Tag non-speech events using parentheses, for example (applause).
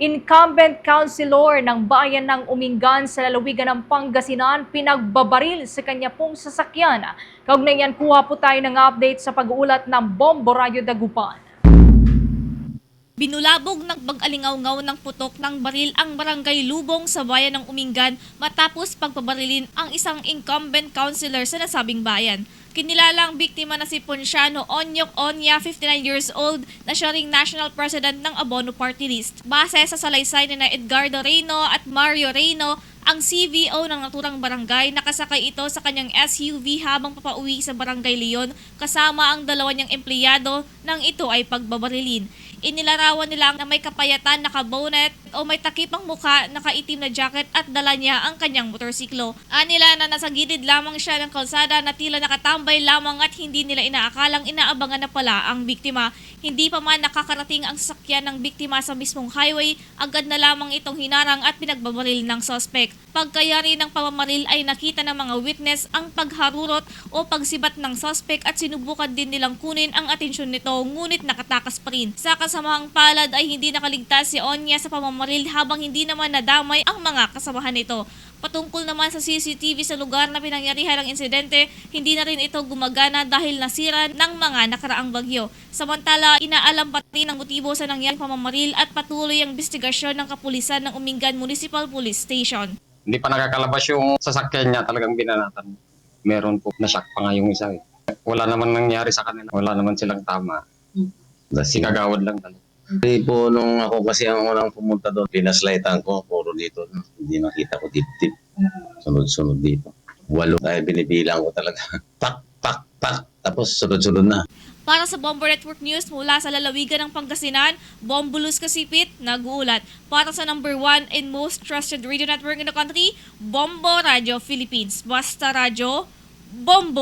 Incumbent councilor ng bayan ng Umingan sa lalawigan ng Pangasinan pinagbabaril sa kanya pong sasakyan. Kaugnay yan, kuha po tayo ng update sa pag-uulat ng Bombo Radio Dagupan. Binulabog ng bag-alingaw-ngaw ng putok ng baril ang barangay Lubong sa bayan ng Umingan matapos pagpabarilin ang isang incumbent councilor sa nasabing bayan. Kinilalang biktima na si Ponciano Onyok Onya, 59 years old, na siya ring national president ng Abono Party List. Base sa salaysay ni na Edgardo Reyno at Mario Reyno, ang CVO ng naturang barangay nakasakay ito sa kanyang SUV habang papauwi sa Barangay Leon kasama ang dalawa niyang empleyado nang ito ay pagbabarilin. Inilarawan nila na may kapayatan, nakabonet o may takipang muka, nakaitim na jacket at dala niya ang kanyang motorsiklo. Anila na nasa gilid lamang siya ng kalsada na tila nakatambay lamang at hindi nila inaakalang inaabangan na pala ang biktima. Hindi pa man nakakarating ang sasakyan ng biktima sa mismong highway, agad na lamang itong hinarang at pinagbabaril ng suspect. Pagkayari ng pamamaril ay nakita ng mga witness ang pagharurot o pagsibat ng suspect at sinubukan din nilang kunin ang atensyon nito ngunit nakatakas pa rin. Sa kasamahang palad ay hindi nakaligtas si Onya sa pamamaril habang hindi naman nadamay ang mga kasamahan nito. Patungkol naman sa CCTV sa lugar na pinangyarihan ng insidente, hindi na rin ito gumagana dahil nasira ng mga nakaraang bagyo. Samantala, inaalam pa rin ang motibo sa nangyaring pamamaril at patuloy ang investigasyon ng kapulisan ng Umingan Municipal Police Station. Hindi pa nakakalabas yung sasakyan niya, talagang binanatan. Meron po, nashock pa nga yung isa eh. Wala naman nangyari sa kanila. Wala naman silang tama. Sigagawad lang talaga. Hindi po nung ako kasi ang unang pumunta doon, pinaslightan ko, puro dito. no? Hindi nakita ko dip-dip. Sunod-sunod dito. Walo. Dahil binibilang ko talaga. (laughs) tak, tak, tak. Tapos sunod-sunod na. Para sa Bomber Network News mula sa lalawigan ng Pangasinan, Bombulus Kasipit, nag-uulat. Para sa number one and most trusted radio network in the country, Bombo Radio Philippines. Basta Radio, Bombo!